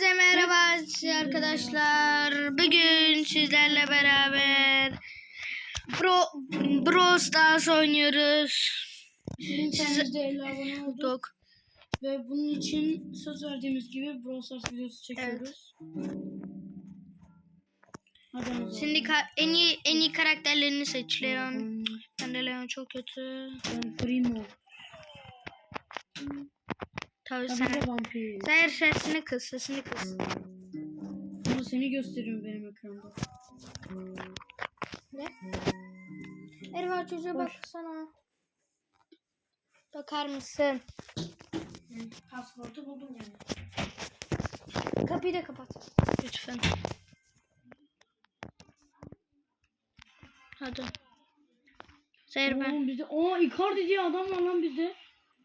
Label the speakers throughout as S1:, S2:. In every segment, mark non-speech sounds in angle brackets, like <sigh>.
S1: Hepinize merhaba arkadaşlar. Bugün sizlerle beraber Bro Brawl Stars oynuyoruz.
S2: Sizin
S1: Size-
S2: sayenizde 50 abone olduk. Ve bunun için söz verdiğimiz gibi Brawl Stars videosu çekiyoruz. Hamza.
S1: Şimdi en iyi en iyi karakterlerini seç Leon. Ben de Leon çok kötü.
S2: Ben Primo.
S1: Tabii
S2: Tabii
S1: sen.
S2: de vampir.
S1: Sen sesini kıs, sesini kıs.
S2: Ama seni gösteriyorum benim ekranda.
S1: Ne? Erva çocuğa baksana. Bakar mısın?
S2: Pasportu buldum yani.
S1: Kapıyı da kapat. Lütfen. Hadi. Seyir ben.
S2: Oğlum bizde... Aa Icardi diye adam var lan bizde.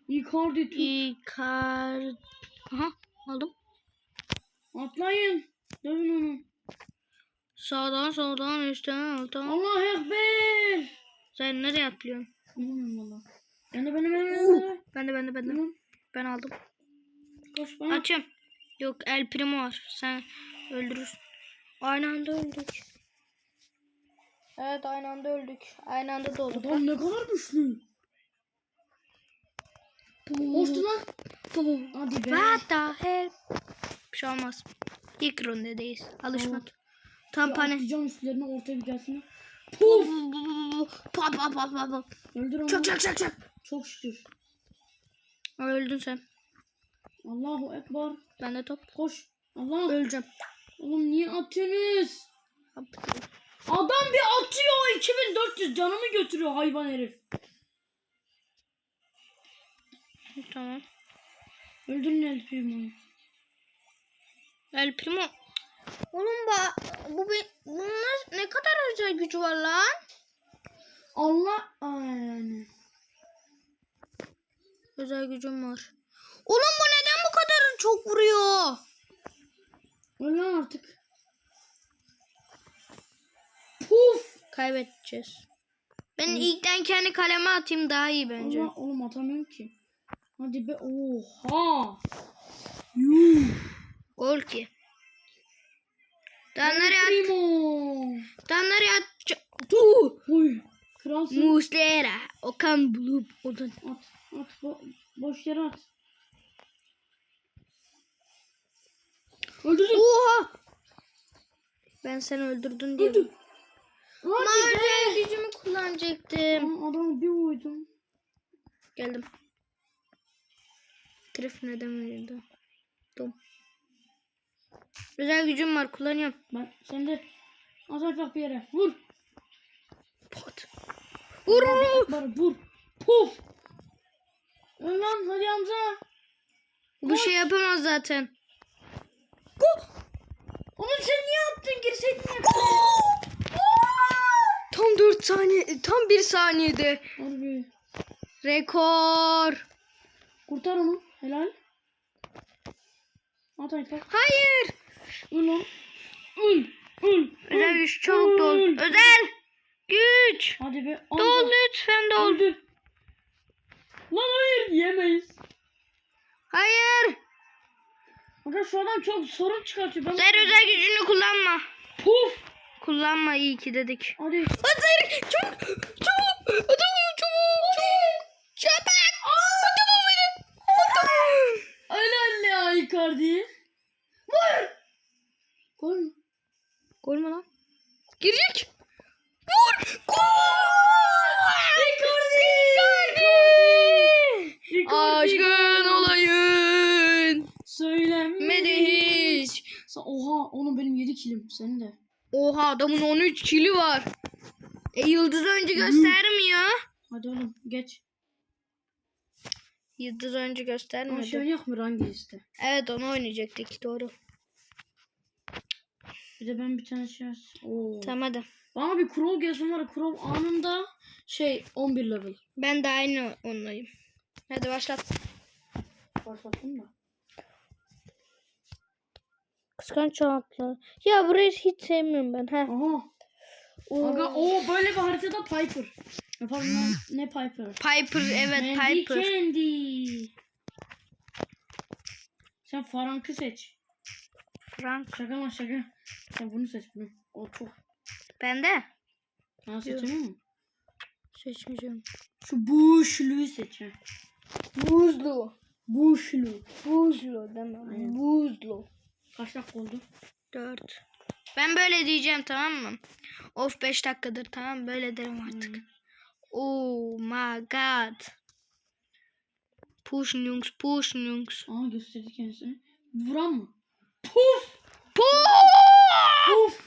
S2: Icardi tut.
S1: Ikar... Aha aldım.
S2: Atlayın. Dövün onu.
S1: Sağdan soldan üstten alttan.
S2: Allah ekber.
S1: Sen nereye atlıyorsun?
S2: Bilmiyorum valla. Ben de ben de ben de, ben de.
S1: Ben de ben de ben de.
S2: Tamam.
S1: Ben aldım.
S2: Koş bana.
S1: Açım. Yok El Primo var. Sen öldürürsün. Aynı anda öldük. Evet aynı anda öldük. Aynı anda dolduk.
S2: Adam ne kadar güçlü. Hoştu lan. Hadi be.
S1: What the hell? Bir şey olmaz. İlk rundedeyiz. Alışmadı. Tam
S2: Ya
S1: pane.
S2: Atlayacağım üstlerine ortaya bir gelsin.
S1: Puf. Pa pa pa pa.
S2: Öldür onu.
S1: Çak çak çak çak.
S2: Çok şükür.
S1: Öldün sen.
S2: Allahu Ekber.
S1: Ben de top.
S2: Koş. Allah.
S1: Öleceğim.
S2: Oğlum niye atıyorsunuz? Adam bir atıyor. 2400 canımı götürüyor hayvan herif. <laughs>
S1: Tamam.
S2: Öldürün el primoyu.
S1: El Primo. Oğlum ba bu bir bunlar ne kadar özel gücü var lan?
S2: Allah. Yani.
S1: Özel gücüm var. Oğlum bu neden bu kadar çok vuruyor?
S2: Öl lan artık. Puf.
S1: Kaybedeceğiz. Ben ilkten kendi kaleme atayım daha iyi bence.
S2: Allah oğlum atamıyorum ki. Hadi be. Oha. Yuh.
S1: Gol ki. Nereye at? Nereye at? Tu.
S2: Huy. Kralsın.
S1: Muslera. Okan bulup odan.
S2: At. At. Bo boş yere at. Öldürdüm.
S1: Oha. Ben seni öldürdün diye.
S2: Öldü. Hadi be.
S1: Nerede gücümü kullanacaktım.
S2: Aa, Adamı bir vurdum.
S1: Geldim. Trif neden öldü? Dom. Özel gücüm var kullanıyorum.
S2: Ben sen de azaltacak bir yere. Vur.
S1: Pot. Vur vur.
S2: Bana vur. Puf. Lan hadi Hamza.
S1: Bu şey yapamaz zaten.
S2: Oğlum sen niye attın? Girseydin ya.
S1: Tam 4 saniye, tam 1 saniyede.
S2: Harbi.
S1: Rekor.
S2: Kurtar onu. Helal. At Ayfa.
S1: Hayır.
S2: Öl lan. Öl. Öl.
S1: Özel güç çabuk dol. Özel güç.
S2: Hadi be.
S1: Dol lütfen dol.
S2: Öldür. Lan hayır yemeyiz.
S1: Hayır.
S2: Aga şu adam çok sorun çıkartıyor. Ben...
S1: Zer özel gücünü kullanma.
S2: Puf.
S1: Kullanma iyi ki dedik.
S2: Hadi.
S1: Hazır. Çok çok. Adamım çok çok. Çabuk. Adamım benim. Adamım.
S2: Helal Icardi. Vur. Gol mü?
S1: Gol mü lan? Girecek. Vur. Gol.
S2: Icardi. Icardi.
S1: Aşkın olayın.
S2: Söylenmedi
S1: hiç.
S2: Sa- Oha oğlum benim 7 kilim senin de.
S1: Oha adamın 13 kili var. E yıldız önce göstermiyor.
S2: Hadi oğlum geç.
S1: Yıldız önce
S2: Ama
S1: göstermedi.
S2: şey oynayak mı rangi işte.
S1: Evet onu oynayacaktık doğru.
S2: Bir de ben bir tane şey Oo.
S1: Tamam hadi.
S2: Bana bir Crow gelsin var Crow anında şey 11 level.
S1: Ben de aynı onlayım. Hadi başlat.
S2: Başlattım da.
S1: Kıskanç cevaplar. Ya burayı hiç sevmiyorum ben. Ha.
S2: Aha. Aga o böyle bir haritada Piper. Lan ne Piper?
S1: Piper evet
S2: Mandy
S1: Piper.
S2: Candy. Sen Farank'ı seç.
S1: Frank.
S2: Şaka lan şaka. Sen bunu seç bunu. O çok.
S1: Bende.
S2: Ha seçemiyor mu?
S1: Seçmeyeceğim.
S2: Şu buşluyu seç.
S1: Buzlu.
S2: Buşlu.
S1: Buzlu demem.
S2: Aynen.
S1: Buzlu.
S2: Kaç dakika oldu?
S1: 4. Ben böyle diyeceğim tamam mı? Of 5 dakikadır tamam böyle derim artık.
S2: Hmm.
S1: Oh my god. Push nunks push nunks.
S2: Aa gösterdi kendisini. Vuran mı? Puf! Puf!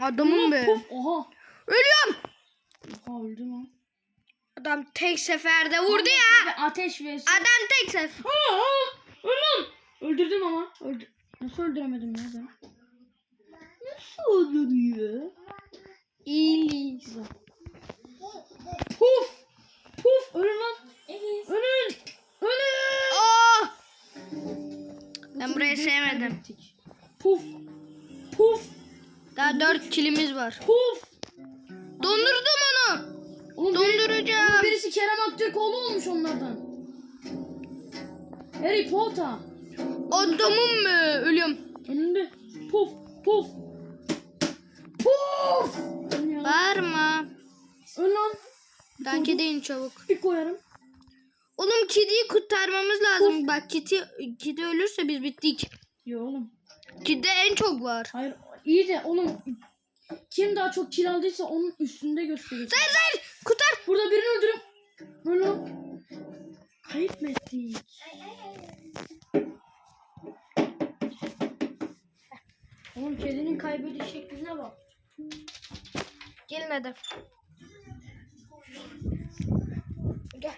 S1: Adamım be.
S2: Puf! Oha!
S1: Ölüyorum.
S2: Oha öldü lan.
S1: Adam tek seferde vurdu ya.
S2: Ateş ve.
S1: Adam tek sefer.
S2: Aa, aa, öl lan! Öldürdüm ama. Öldü. Nasıl öldüremedim ya ben? Nasıl öldürüyor?
S1: İyi.
S2: Puf! Puf! Ölün lan! Ölün! Ölün!
S1: Oh! Ben burayı sevmedim.
S2: Puf! Puf!
S1: Daha 4 kilimiz var.
S2: Puf!
S1: Dondurdum onu.
S2: Oğlum biri-
S1: Donduracağım.
S2: birisi Kerem Aktürkoğlu olmuş onlardan. Harry Potter.
S1: Adamım mı? Ölüyorum.
S2: Önünde. Puf! Puf! Ya.
S1: Bağırma.
S2: Öl lan.
S1: Daha deyin çabuk.
S2: Bir koyarım.
S1: Oğlum kediyi kurtarmamız lazım. Bak kedi, kedi ölürse biz bittik.
S2: Yo oğlum.
S1: Kedi en çok var.
S2: Hayır. iyi de oğlum. Kim daha çok kill aldıysa onun üstünde gösteriyor.
S1: Hayır hayır kurtar.
S2: Burada birini öldürüm. Öl lan. Kayıp mı ettik? Oğlum kedinin kaybediş şekline bak.
S1: Gelin hadi. Gel.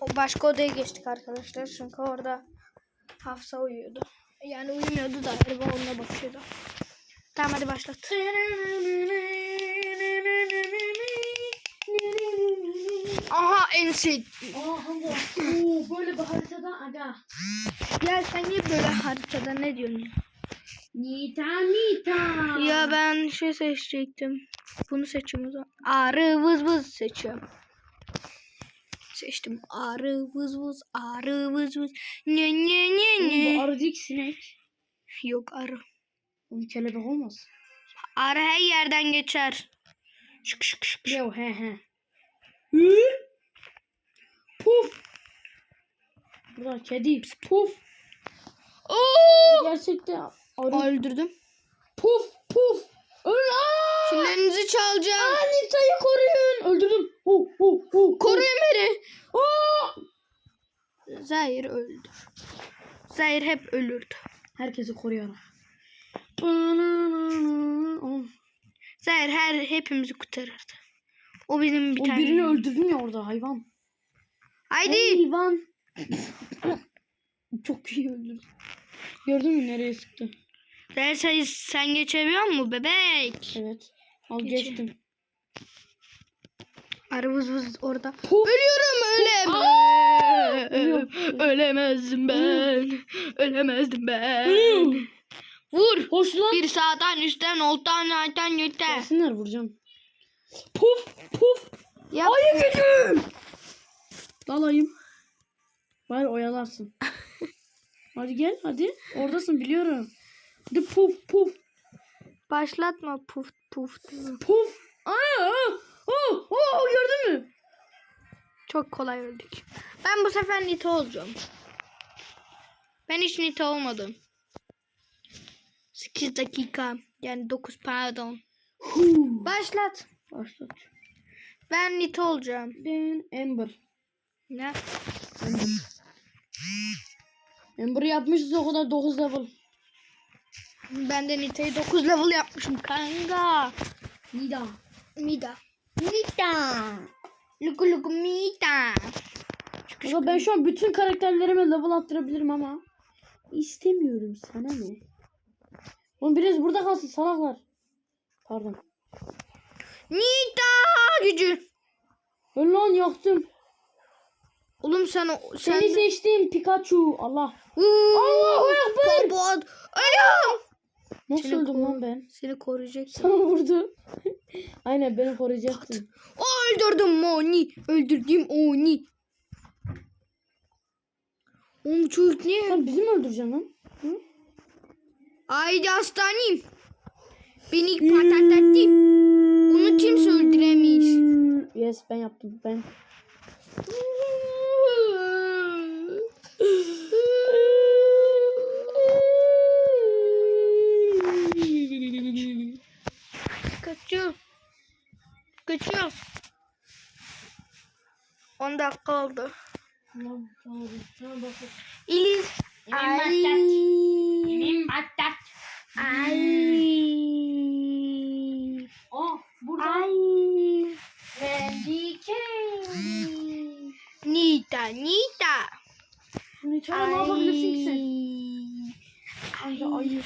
S1: O başka odaya geçtik arkadaşlar. Çünkü orada Hafsa uyuyordu. Yani uyumuyordu da galiba onunla bakıyordu. Tamam hadi başlat. Aha en sevdiğim.
S2: Oo, böyle bir haritada aga.
S1: Ya sen niye böyle haritada ne diyorsun?
S2: Nita Nita.
S1: Ya ben şey seçecektim. Bunu seçiyorum o zaman. Arı vız vız seçiyorum. Seçtim. Arı vız vız. Arı vız vız. Ne ne ne
S2: Oğlum, Bu
S1: ne.
S2: arı değil sinek.
S1: Yok arı.
S2: Oğlum kelebek olmaz.
S1: Arı her yerden geçer. Şık şık şık. şık.
S2: Yo he he. Hı? Puf. Burada kedi. Puf.
S1: Oo!
S2: Gerçekten arı.
S1: Öldürdüm.
S2: Puf puf. Öl!
S1: Kimlerinizi çalacağım.
S2: Anita'yı koruyun. Öldürdüm. Hu hu hu.
S1: Koruyun beni.
S2: Aa!
S1: Zahir öldü. Zahir hep ölürdü.
S2: Herkesi koruyorum. Oğlum,
S1: Zahir her hepimizi kurtarırdı. O bizim bir
S2: O
S1: tane.
S2: birini öldürdün ya orada hayvan.
S1: Haydi.
S2: Hayvan. Çok iyi öldürdü. Gördün mü nereye sıktı?
S1: Zahir sen, sen geçebiliyor musun bebek?
S2: Evet. Al
S1: Geçeyim.
S2: geçtim.
S1: Arı vız vız orada.
S2: Puf.
S1: Ölüyorum ölemem.
S2: Ölüyorum.
S1: Ölemezdim ben. Ölemezdim ben.
S2: Ölüyorum.
S1: Vur.
S2: Hoş lan.
S1: Bir sağdan üstten oltan aytan yeter.
S2: Gelsinler vuracağım. Puf puf.
S1: Yap.
S2: Ayı gücüm. Dalayım. Bari oyalarsın. <laughs> hadi gel hadi. Oradasın biliyorum. Hadi puf puf
S1: Başlatma puf puf.
S2: puf. Aa, aa, aa, aa, gördün mü?
S1: Çok kolay öldük. Ben bu sefer Nita olacağım. Ben hiç Nita olmadım. 8 dakika. Yani 9 pardon.
S2: Huu.
S1: Başlat.
S2: Başlat.
S1: Ben Nita olacağım.
S2: Ben Ember.
S1: Ne?
S2: Ember. Ember yapmışız o kadar 9 level.
S1: Ben de Nita'yı 9 level yapmışım kanka.
S2: Nida.
S1: Mida. Nita. Luku luku Mita.
S2: Ama ben şu an bütün karakterlerime level attırabilirim ama istemiyorum sana ne? Oğlum biraz burada kalsın salaklar. Pardon.
S1: Nita gücü.
S2: Öl lan yaktım.
S1: Oğlum sen sen
S2: Seni seçtim Pikachu. Allah.
S1: Uuu,
S2: Allahu Ekber.
S1: baba, Ölüyorum.
S2: Nasıl
S1: Seni
S2: öldüm lan ben?
S1: Seni koruyacak. <laughs>
S2: Sana vurdu. <laughs> Aynen beni koruyacaktın.
S1: O öldürdüm Moni. Öldürdüm Oni. Oğlum çocuk niye?
S2: Sen bizi mi öldüreceksin lan? Hı?
S1: Haydi hastaneyim. Beni patlattı. Bunu kimse öldüremeyiz.
S2: Yes ben yaptım ben.
S1: Kaçıyor. 10 dakika oldu. İliz. Ay.
S2: Battat.
S1: Ay.
S2: Aa burada.
S1: Ay.
S2: Candy.
S1: Nita, Nita.
S2: İçeri ne yapabilirsin ki sen? Anca ayı.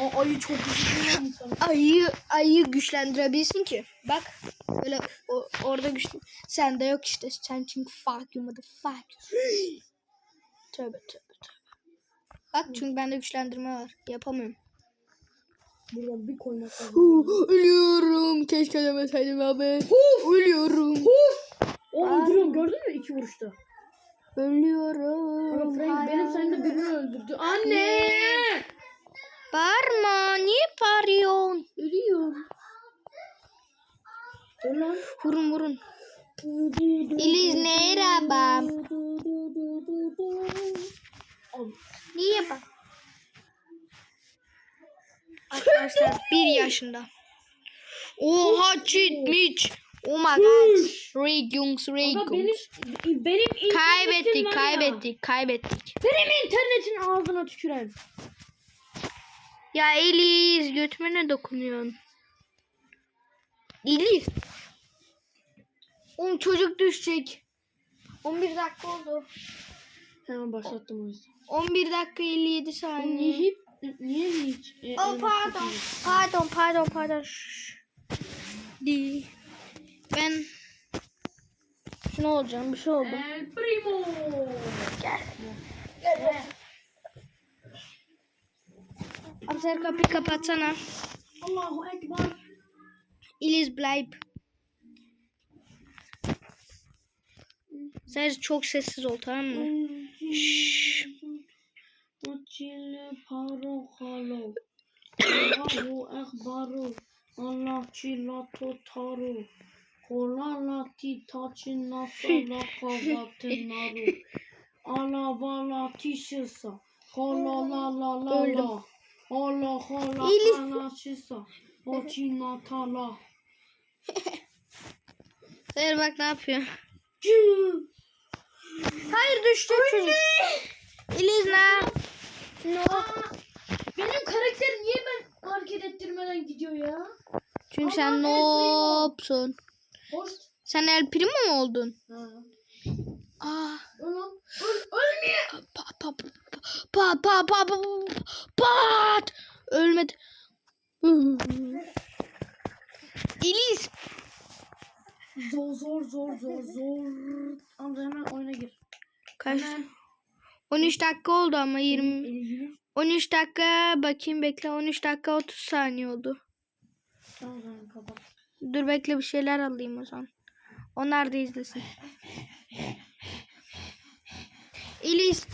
S2: O ayı çok güçlü.
S1: Ayı, ayı güçlendirebilirsin ki. Bak. Böyle o, orada güçlü. Sende yok işte. Sen çünkü fuck you motherfucker. tövbe tövbe tövbe. Bak çünkü bende güçlendirme var. Yapamıyorum.
S2: Buradan bir koymak lazım.
S1: Ölüyorum. Keşke demeseydim abi. Ölüyorum.
S2: O öldürüyorum gördün mü iki vuruşta?
S1: Ölüyorum.
S2: Ama Frank benim sayemde birini öldürdü. Anne!
S1: Bağırma. Niye bağırıyorsun?
S2: Ölüyorum.
S1: Vurun vurun. İliz merhaba.
S2: Al.
S1: Niye bak? Arkadaşlar bir yaşında. Oha cheatmiş. Oh my god. Regungs Regungs.
S2: benim benim
S1: Kaybettik
S2: var ya.
S1: kaybettik kaybettik.
S2: Benim internetin ağzına tüküren.
S1: Ya Eliz götüme ne dokunuyorsun? Eliz. Oğlum çocuk düşecek. 11 dakika oldu.
S2: Hemen başlattım o yüzden.
S1: 11 dakika 57
S2: Niye
S1: saniye.
S2: hep niye hiç? e,
S1: Oh pardon. Pardon pardon pardon. Şşş. Değil. Ben şunu olacağım bir şey oldu.
S2: El primo.
S1: Gel. Abi sen kapıyı kapatsana.
S2: Allahu Ekber.
S1: İliz bleib. Sen çok sessiz ol tamam mı? Şşş.
S2: Taçın naru. La la la. Ola hola kana. Oçina tala.
S1: Hayır bak ne yapıyor. Hayır düştü çocuk. İliz ne? No.
S2: Benim karakter niye ben hareket ettirmeden gidiyor ya?
S1: Çünkü sen nopsun.
S2: Hoş.
S1: Sen El Primo mu oldun?
S2: Ha.
S1: Aa.
S2: Oğlum. Öl, ölmüyor.
S1: Pa pa pa pa pa pa pa pat. Ölmedi. <laughs> İliz.
S2: Zor zor zor zor zor. Amca hemen oyuna gir.
S1: Kaç?
S2: Hemen.
S1: 13 dakika oldu ama 20.
S2: Elini.
S1: 13 dakika bakayım bekle 13 dakika 30 saniye oldu.
S2: Tamam tamam kapat.
S1: Dur bekle bir şeyler alayım o zaman. Onlar da izlesin. İlis.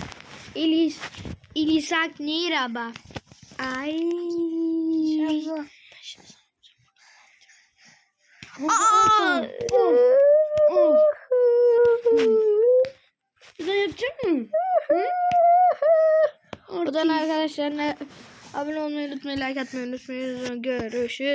S1: İlis. İlisak niraba. Ay. Aa.
S2: Bir daha yapacak mı?
S1: Buradan arkadaşlar abone olmayı unutmayın, like atmayı unutmayın. Görüşürüz.